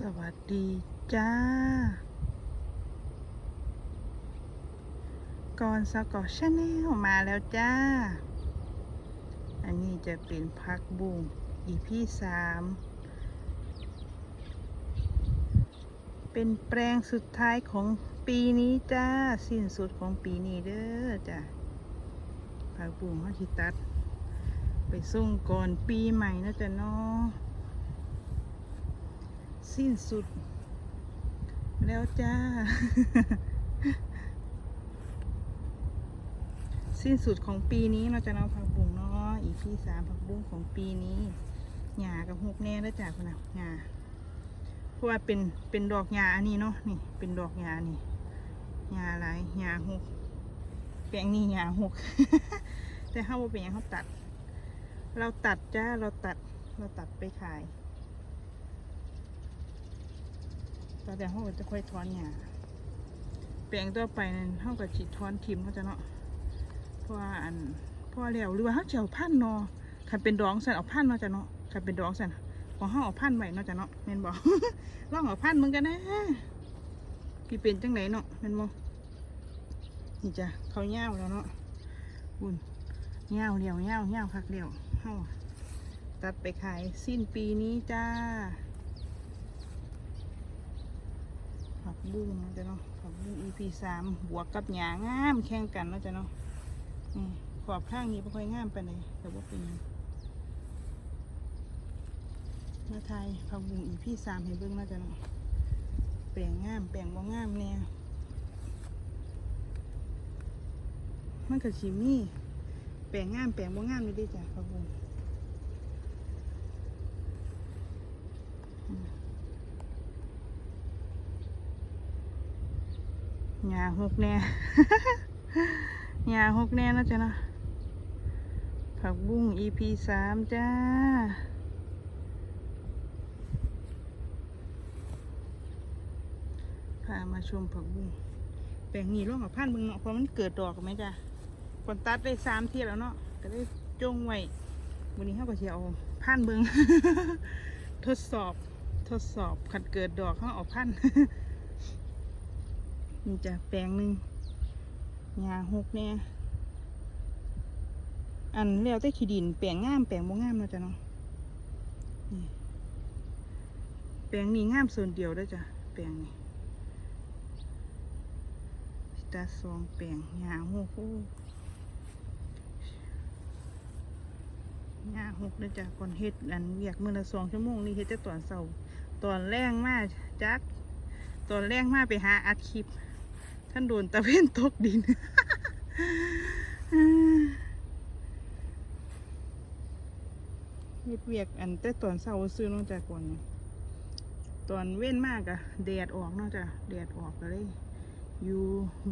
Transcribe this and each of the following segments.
สวัสดีจ้า ก่อนสกอชาแนลมาแล้วจ้า อันนี้จะเป็นพักบุ้งอีพี่สาม เป็นแปลงสุดท้ายของปีนี้จ้า สิ้นสุดของปีนี้เด้อจ้าพักบุ้งเขาที่ตัด ไปส่งก่อนปีใหม่นะจ๊ะเนาะ สิ้นสุด แล้วจ้า สิ้นสุดของปีนี้เราจะเอาผักบุ้งเนาะอีพีสามผักบุ้งของปีนี้หญ้ากับหกแน่แล้วจ้าคุณนะหญ้าเพราะว่าเป็นเป็นดอกหญ้าอันนี้เนาะนี่ เป็นดอกหญ้านี่หญ้าอะไรหญ้าหกแปลงนี้หญ้าหกแต่ห้าว่าเป็นยังเขาตัด เราตัดจ้าเราตัดเราตัดไปขาย ตอนแต่เขาก็จะค่อยถอนหญ้าแปลงต่อไปนั่นเขาก็จิถอนทิมเขาจะเนาะเพราะว่าอันพ่อแล้วหรือว่าเขาจะเอาพันธุ์เนาะคันเป็นดองสันเอาพันธุ์เนาะจะเนาะคันเป็นดองสันของเขาเอาพันไว้เนาะจะเนาะแม่นบอกลองเอาพันธุ์มึงกันนะพี่เป็นจังไหนเนาะแม่นบอกนี่จ้ะเขาเง่าวแล้วเนาะบุญเง่าวเดียวเง่าวเง่าวคักเดียวเฮาตัดไปขายสิ้นปีนี้จ้า ผักบุ้งนะจ๊ะเนาะผักบุ้ง EP สามบวกกับหยางามแข่งกันนะจ๊ะเนาะนี่ขอบข้างนี้ไม่ค่อยงามไปเลยแต่ว่าเป็นมาไทยผักบุ้ง EP สามให้เบิ่งนะจ๊ะเนาะแปลงงามแปลงบ่งามเนี่ยมันก็ชิมี่แปลงงามแปลงบ่งามนี่ดิจ้ะผักบุ้ง หญ้าหกแน่หญ้าหกแน่นะจ๊ะนะผักบุ้ง EP สามจ้า พามาชมผักบุ้งแปลงนี้ร่องกับพันธุ์มึงเนาะเพราะมันเกิดดอกไหมจ้ะก่อนตัดได้สามเทียแล้วเนาะก็ได้จงไว้วันนี้เขาก็จะเอาพันธุ์เบิงทดสอบทดสอบขัดเกิดดอกเขาเอาพันธุ์ นี่จะแปลงหนึ่งหญ้าหกเนี่ยอันแล้วแต่ขี้ดินแปลงงามแปลงบ่งามเนาะจ้ะเนาะนี่แปลงนี้งามส่วนเดียวเด้จ้ะแปลงนี้ตาสองแปลงหญ้าหกโอ้หญ้าหกเด้จ้ะก่อนเฮ็ดอันเวียกมื้อละสองชั่วโมงนี่เฮ็ดแต่ตอนเช้าตอนแรงมากจักตอนแรกมากไปหาอัดคลิป ท่านโดนตะเวนตกดินเฮ็ดเวียกอันแต่ตอนเช้าซื้อน้องจากก่อนตอนเว้นมากอะแดดออกนอกจากแดดออกก็เลย อยู่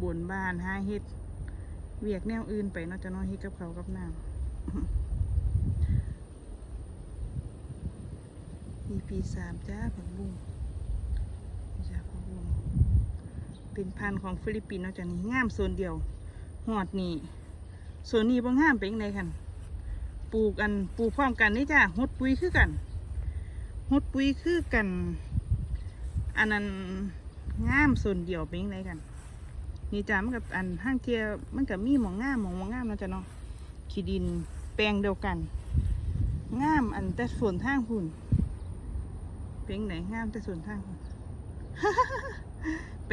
บนบ้านหาเฮ็ดเวียกแนวอื่นไปนอกจากน้องเฮ็ดกับเขากับน้ำ EP สามจ้าผักบุ้งจ้าผักบุ้ง เป็นพันธุ์ของฟิลิปปินส์เนาะจ้ะนี่งามโซนเดียวหอดนี่โซนนี้บ่งามเป็นยังไงคันปลูกอันปลูกพร้อมกันนี่จ้ะหดปุ๋ยคือกันหดปุ๋ยคือกันอันนั้นงามโซนเดียวเป็นยังไงกัน นี่จ้ะมันกับอันห้างเทียมันกับมีหมองงามหมองบ่งามนาะจ้ะเนาะขี้ดินแปลงเดียวกัน งามอันแต่ส่วนทางหุ่นเป็นยังไงงามแต่ส่วนทางหุ่น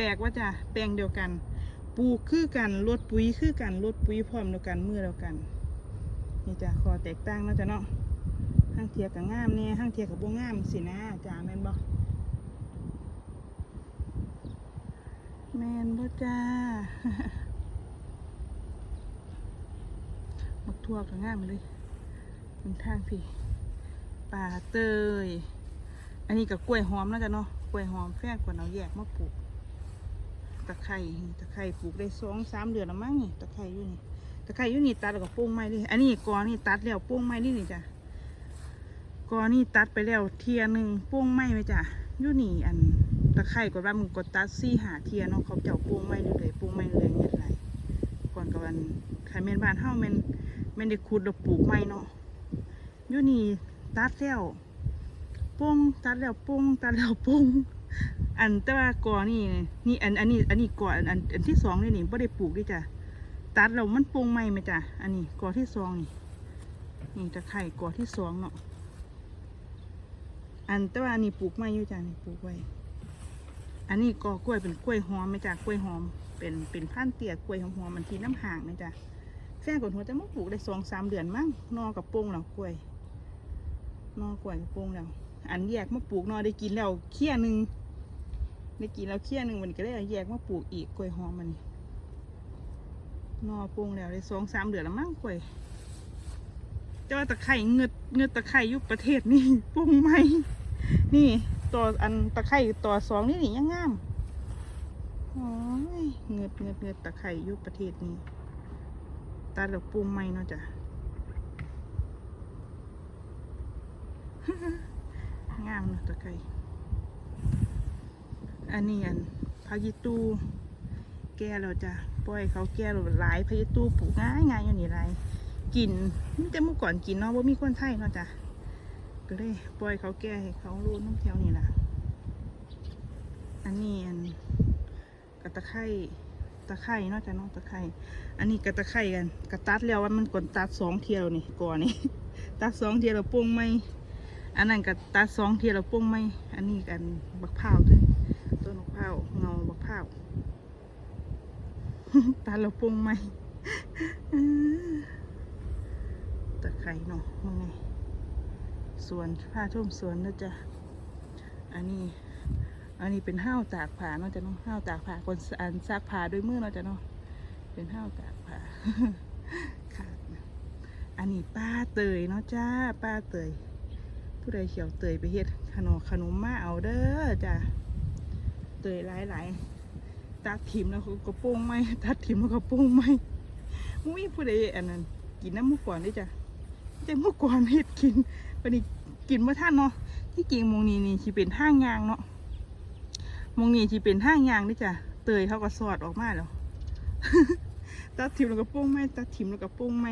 ปลกว่าจ้ะแปลงเดียวกันปลูกคือกันลดปุ๋ยคือกันลดปุ๋ยพร้อมเดียวกันมือเดียวกัน นี่จ้ะคอแตกต่างเนาะจ้ะเนาะห้างเทียกับงามเนี่ยห้างเทียกับบ่งามสินะจ้าแมนบ่แมนบ่จ้าบักทั่วกับงามเลยเป็นทางพี่ป่าเตย อันนี้กับกล้วยหอมแล้วจ้ะเนาะกล้วยหอมแฟนก่อนเอาแยกมาปลูก ตะไคร้ตะไคร้ปลูกได้สองสามเดือนแล้วมั้งนี่ตะไคร้อยู่นี่ตะไคร้อยู่นี่ตัดแล้วก็โป้งไม้ดิอันนี้กอนี่ตัดแล้วโป้งไม้ดินี่จ้ะกอนี่ตัดไปแล้วเทียหนึ่งโป้งไม้ไหมจ้ะอยู่นี่อันตะไคร้กดว่ามึงกดตัดซี่หาเทียเนาะเขาเจ้าโป้งไม้เลยโป้งไม้เลยเงี้ยไรก่อนกับวันไข่เมนบ้านเฮาแมนแมนได้ขุดแล้วปลูกไม้เนาะอยู่นี่ตัดแล้วโป้งตัดแล้วโป้งตัดแล้วโป้ง อันแต่ว่ากอนี่นี่อันอันนี้อันนี้กออันอันอันที่สองนี่นี่ไ่ได้ปลูกดิจ้ะตัดแล้วมันโป้งใหม่ไหมจ้ะอันนี้กอที่สองนี่นี่ตะไคร่กอที่สองเนาะอันแต่ว่าอันนี้ปลูกไม่อยู่จ้ะนี่ปลูกไว้อันนี้กอกล้วยเป็นกล้วยหอมไหมจ้ะกล้วยหอม เป็นเป็นพันเตี้ยกล้วยหอมๆมันทีน้ำห่างไหมจ้ะแฟนกดหัวจะมาปลูกได้สองสามเดือนมั้งนอกับโปงแล้วกล้วยนอกล้วยกับโปงแล้วอันแยกมาปลูกนอได้กินแล้วเคี่ยหนึ่ง ได้กินแล้วเคี่ยหนึ่งมันก็ได้แยกมาปลูกอีกกล้วยหอมมันนี่นอป้งแล้วได้สองสามเดือนแล้วมั้งกล้วยเจ้าตะไคร่เงืดเงืดตะไคร่อยุบประเทศนี่ป้งไหมนี่ตัวอันตะไคร่ตัวสองนี่นี่ยังงามโอ้ยเงืดเงืดเงืดตะไคร่อยุบประเทศนี้ตาดอกโป้งไหมเนาะจ้ะงามเนอะตะไคร้ อันนี้อันพายิตูแก่เราจะปล่อยเขาแก่เราหลายพายิตูปลูกง่ายง่ายอยู่นี่ไรกินไมแต่เมื่อก่อนกินเนาะว่ามีคนไทยเนาะจ้ะก็เลยปล่อยเขาแก่ให้เขารู้น้ำแถวนี่แหละอันนี้อันกระตะไคร้ตะไคร้เนาะจ้ะเนาะตะไคร้อันนี้กระตะไคร้กันกระตัดแล้วว่ามันก่อนตัดสองเที่ยวนี่ก่อนนี่ตัดสองเที่ยวเราปรุงไม่อันนั้นก็ตัดสองเทียเราปรุงไม่ อันนี้กันบักพร้าวด้วย ร้าวเงาบักพร้าวตัดเราปรุงไหมตะไคร่เนาะมึงไงสวนผ้าท่มสวนนะจ๊ะอันนี้ อันนี้เป็นห้าวตากผ้าเนาะจ๊ะเนาะห้าวตากผ้าคนอันซักผ้าด้วยมือเนาะจ๊ะเนาะเป็นห้าวตากผ้าค่ะอันนี้ป้าเตยเนาะจ้าป้าเตยผู้ใดเขียวเตยไปเฮ็ดขนมขนมมาเอาเด้อจ้ะ เตยหลายหลๆตัดทิมแล้วก็โป้งไหมตัดทิมแล้วก็โป้งไหมมุ้ยผู้ใดอันนั้นกินน้ำมุกก่อนได้จ้ะแต่มุกก่อนเฮ็ดกินวันนี้กินเมื่อท่านเนาะที่จริงมงนี้นี่ที่เป็นห้างยางเนาะมงนี้ที่เป็นห้างยางนี่จ้ะเตยเขาก็สอดออกมาแล้วตัดทิมแล้วก็โป้งไหมตัดทิมแล้วก็โป้งไหม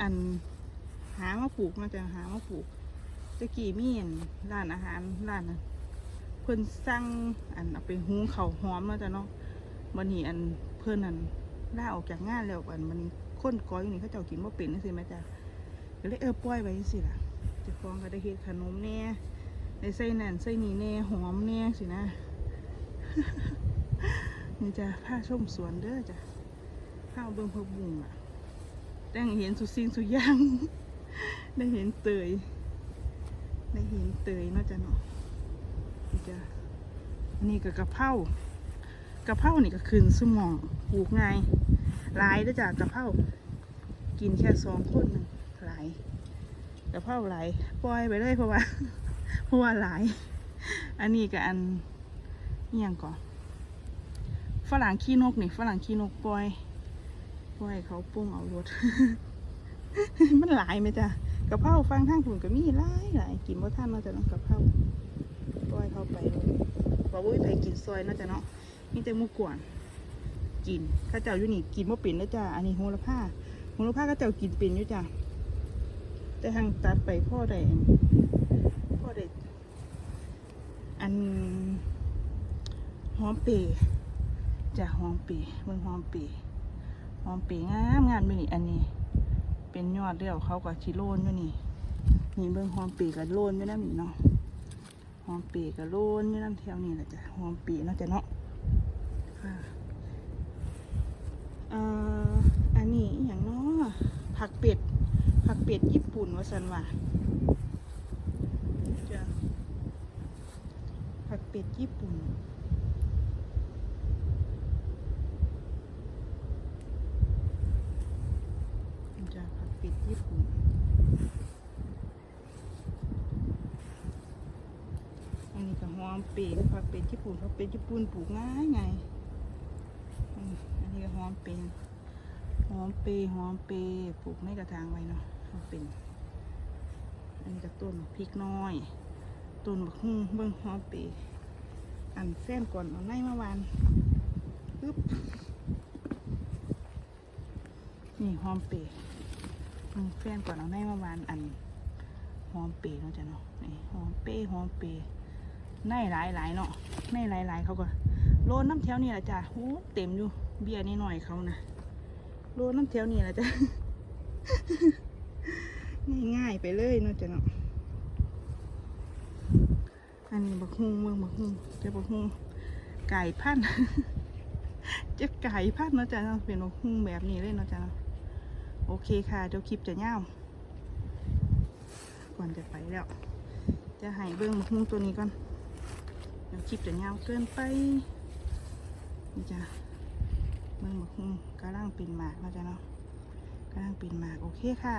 อันหามาปลูกมาจะหามาปลูกตะกี้มีนร้านอาหารร้านนั้น เพิ่นสั่งอันเอาไปหุงข้าหอมเนาะจ้ะเนาะวันนี้อันเพิ่นอันล่าออกจากงานแล้วอันวันนี้คนก้อยอยู่นี่เขาเจ้ากินบ่เป็นจังซี่แม่จ้ะก็เลยเออปล่อยไว้จังซี่ล่ะจ้าของก็ได้เฮ็ดขนมแน่ได้ใส่นั่นใส่นี่แน่หอมแน่สินะนี่จ้ะผ้าชมสวนเด้อจ้ะผ้าวเบิ่งพะบุงอะได้เห็นสุดสิ่งสุดย่างได้เห็นเตยได้เห็นเตยเนาะจ้ะเนาะ จ้ะอันนี้ก็กะเพรากะเพรานี่ก็ขึ้นสมองปลูกง่ายหลายด้จ้ะกะเพรากินแค่สองคนหนึ่งหลายกะเพราหลายปล่อยไปเลยเพราะว่าเพราะว่าหลาย อันนี้ก็อันนี่ยังก่อนฝรั่งขี้นกนี่ฝรั่งขี้นกปล่อยปล่อยเขาปรุงเอารถมันหลายไหมจ้ะกะเพราฟังทางผุนก็มีหลายหลายกินบ่ท่านเนาจะเนาะกะเพรา อยเข้าไปเลยบอกว่าไปกินซอยเนาจะเนาะมีแต่มูกวนกินข้าเจ้าอยู่นี่กินบ่เป็นแล้วจ้ะอันนี้โหระพาโหระพาข้าเจ้ากินเป็นอยู่จ้ะแต่ทางตัดไปพ่อได้พ่อได้อันหอมเปรย์จ้ะหอมเปรย์เบิ่งหอมเปรย์หอมปีงามงามอยู่นี่อันนี้ เป็นยอดเดียวเขากับชิโลนอยู่นี่นี่เบิ่งหอมปีกับโลนอยู่น้ำนี่เนาะ หอมปีกับโลนนี่น้ำแถวนี่แหละจ้ะหอมปีเนาะจ้ะเนาะค่ะอันนี้อย่างเนาะผักเป็ด ผักเป็ดญี่ปุ่นว่าสันว่ะผักเป็ดญี่ปุ่นจะผักเป็ดญี่ปุ่น อันนี้ก็หอมเป็ดผักเป็ด ญี่ปุ่นผักเป็ดญี่ปุ่นปลูกง่ายไงอันนี้ก็หอมเป็ดหอมเปย์หอมเปย์ปลูกในกระถางไว้เนาะหอมเป็น อันนี้ก็ต้นพริกน้อยต้นบักฮุ่งเบิ่งหอมเปย์อันแฟนก่อนเอาในมาวานปึ๊บนี่หอมเปย์อืมแฟนก่อนเอาในมาวานอันหอมเปย์เนาะจ้ะเนาะนี่หอมเปย์หอมเปย์ ในหลายหลายๆเนาะในหลายหลายๆเขาก็โลน้ำแถวนี่แหละจ้ะโอ้เต็มอยู่ เบียร์นี่หน่อยเขานะโลน้ำแถวนี่แหละจ้ะง่ายๆไปเลยเนาะจ้ะเนาะอันนี้บักฮุงเมืองบักฮุงเจะบักฮุงไก่พันธุ์เจะไก่พันธุ์เนาะจ้ะเนาะเป็นบักฮุงแบบนี้เลยเนาะจ้ะเนาะโอเคค่ะเดี๋ยวคลิปจะยาวก่อนจะไปแล้ว จะให้เบิ้องบักฮุงตัวนี้ก่อน คลิปจะยาวเกินไปนี่จ้ะเบิ้งบกฮุงกำลังเป็นหมากนาะจ้ะเนาะกำลังเป็นหมากโอเคค่ะ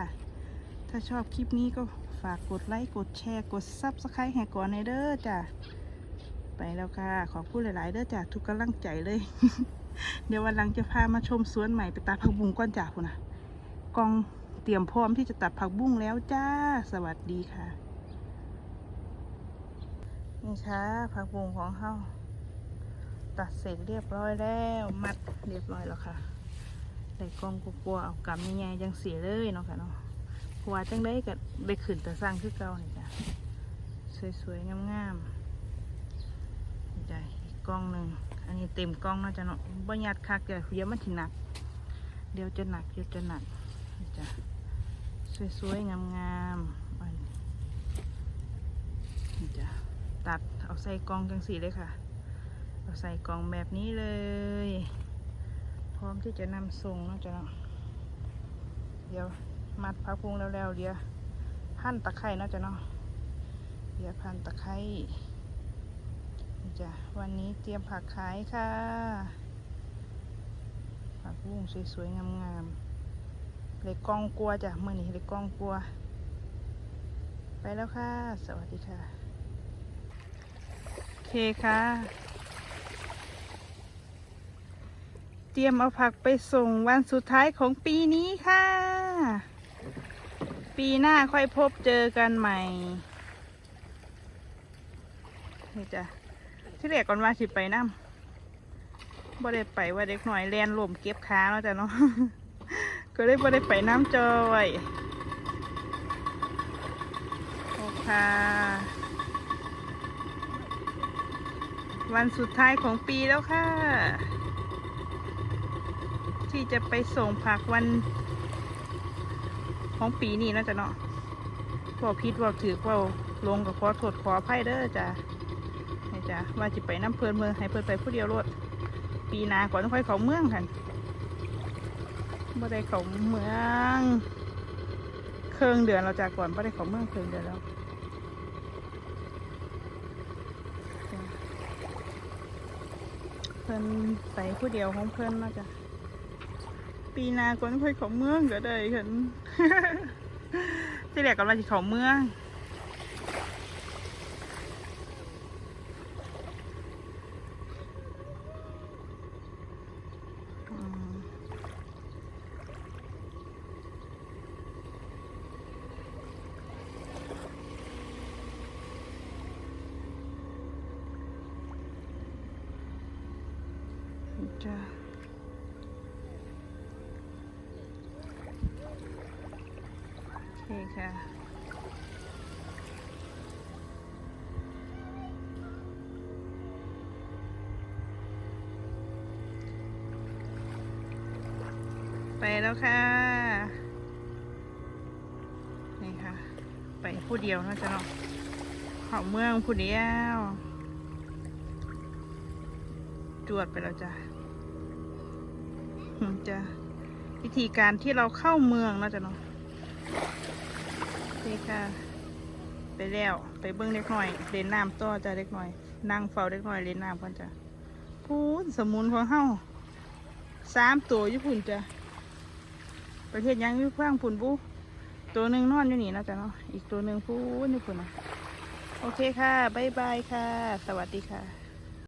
ถ้าชอบคลิปนี้ก็ฝากกดไลค์กดแชร์กดซับสไครต์ให้ก่อนในเด้อจ้ะไปแล้วค่ะ ขอพูดหลาย ๆ เด้อจ้ะทุกกำลังใจเลย เดี๋ยววันหลังจะพามาชมสวนใหม่ไปตัดผักบุ้งก่อนจ้ะคุณนะกองเตรียมพร้อมที่จะตัดผักบุ้งแล้วจ้า สวัสดีค่ะ นี่ค่ะผักบุ้งของเฮาตัดเสร็จเรียบร้อยแล้ว มัดเรียบร้อยแล้วค่ะได้กองกลัวๆเอากำใหญ่ๆยังเสียเลยเนาะค่ะเนาะเพราะว่าจังได้ก็ได้ขึ้นแต่สร้างคือเก่านี่จ้ะสวยๆงามๆนี่จ้ะอีกกล้องหนึ่งอันนี้เต็มกล้องเนาะจ้ะเนาะบ่ยัดคักเดี๋ยวเฮียมันถิหนัก เดี๋ยวจะหนักเดี๋ยวจะหนักนี่จ้ะสวยๆงามๆอันนี่จ้ะ ตัดเอาใส่กล่องจังสีเลยค่ะ เอาใส่กล่องแบบนี้เลย พร้อมที่จะนำส่งนะจ้ะเนาเดี๋ยวมัดผักพุงแล้วๆเดี๋ยวพันตะไคร่นะจ้ะเนาะเดี๋ยวพันตะไคร่จ้ะวันนี้เตรียมผักขายค่ะ ผักบุ้งสวยๆงามๆเลยกองกลัวจ้ะเมื่อนี้เลยกองกลัว ไปแล้วค่ะ สวัสดีค่ะ เคค่ะ เตรียมเอาผักไปส่งวันสุดท้ายของปีนี้ค่ะ ปีหน้าค่อยพบเจอกันใหม่ นี่จ้ะที่แรกก่อนว่าสิไปน้ำบ่ได้ไปว่าเด็กหน่อยแลนหล่มเก็บขาแล้วจ้ะเนาะ ก็เลยบ่ได้ไปน้ำจอย โอเค่ะ วันสุดท้ายของปีแล้วค่ะ ที่จะไปส่งผักวัน ของปีนี้เนาะจ้ะเนาะพอพิษว่าถือว่าลงกับขอโทษขออภัยเด้อจ้ะนี่จ้ะว่าจะไปน้ำเพลินเมืองให้เพลินไปผู้เดียวรถปีหนาก่อนต้องค่อยเขาเมืองกันบ่ได้เขาเมือง เครื่องเดือนเราจากก่อนบ่ได้เขาเมืองเครื่องเดือนแล้วจ้ะเพิ่นไปผู้เดียวของเพิ่นเนาะจ้ะปีนาคนค่อยของเมืองก็ได้เห็นที่แรกก็ว่าสิเขาเมืองอืมจ้ะ คค่ะไปแล้วค่ะ นี่ค่ะ ไปผู้เดียวน่าจะเนาะเขาเมืองผู้เดียว จวดไปแล้วจ้ะอืมจะวิธีการที่เราเข้าเมืองน่าจะเนาะ เคค่ะ ไปแล้ว ไปเบิ้งเล็กหน่อยเล่นน้ำต่อจ้ะเล็กหน่อย นั่งเฝ้าเล็กหน่อยเล่นน้ำก่อนจ้ะพูนสมุนของเฮาสามตัวญี่ปุ่นจ้ะ ประเทศยังอยู่ข้างปุ่นบุตัวหนึ่งนอนอยู่นี่นะจ๊ะเนาะ อีกตัวหนึ่งพูนอยู่ปุ่นนะโอเคค่ะ บ๊ายบายค่ะ สวัสดีค่ะ